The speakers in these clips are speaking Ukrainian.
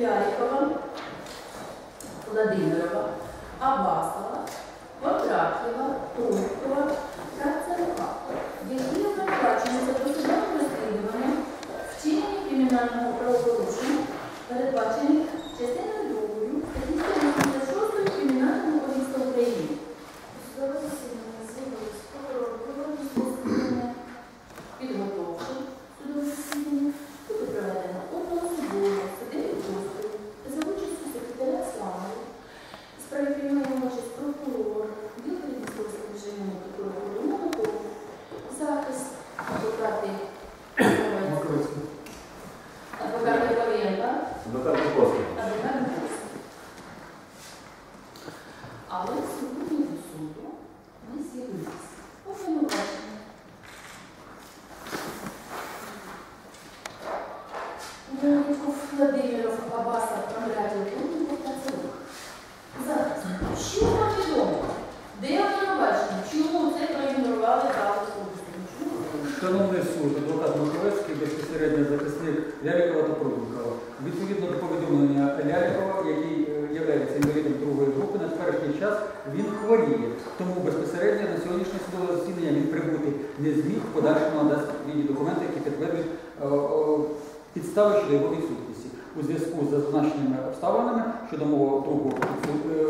Лялькова, Владимирова, Абасова, Ватрахєва, Туркова, та Царука, які обвинувачені за досудовим розслідуванням вчинення кримінального правопорушення. Адвокати Макровський. адвокати Павленка, Адвокат Буховський. адвокат Мороз. Але сьогодні до суду ми з'явилися. Повинувачення. Новіков Владимиров Абаса Шановний суд, адвокат Маковецький, безпосередньо захисник Лялікова та Прудникова. Відповідно до повідомлення Лялікова, який є інвалідом другої групи, на теперішній час він хворіє. Тому безпосередньо на сьогоднішнє судове засідання він прибути не зміг, в подальшому надасть відповідні документи, які підтверджують е, е, підстави щодо його відсутності. У зв'язку з зазначеними обставинами щодо мого другого е,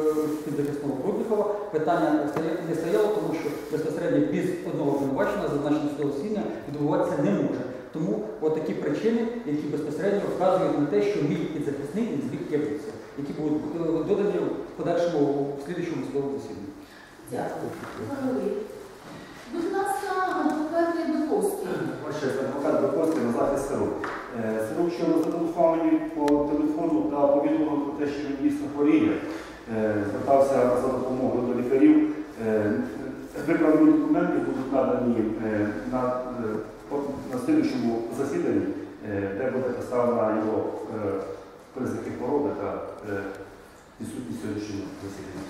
підзахисного Прудникова питання не стояло, тому що безпосередньо без одного обвинувачення судове засідання відбуватися не може. Тому от такі причини, які безпосередньо вказують на те, що мій підзахисник не зміг явитися, які будуть е, додані в подальшому в слідчому судовому засіданні. Дякую. Будь ласка, адвокат Лебедовський. Ваше адвокат Буховський на захист Сирук, що зателефоновані по телефону та повідомив про те, що він дійсно хворіє, е, звертався за допомогою до лікарів. Е, Виправлені документи будуть надані е, на, е, на слідчому засіданні, е, де буде представлена його е, признаки хвороби та е, відсутність сьогоднішнього засідання.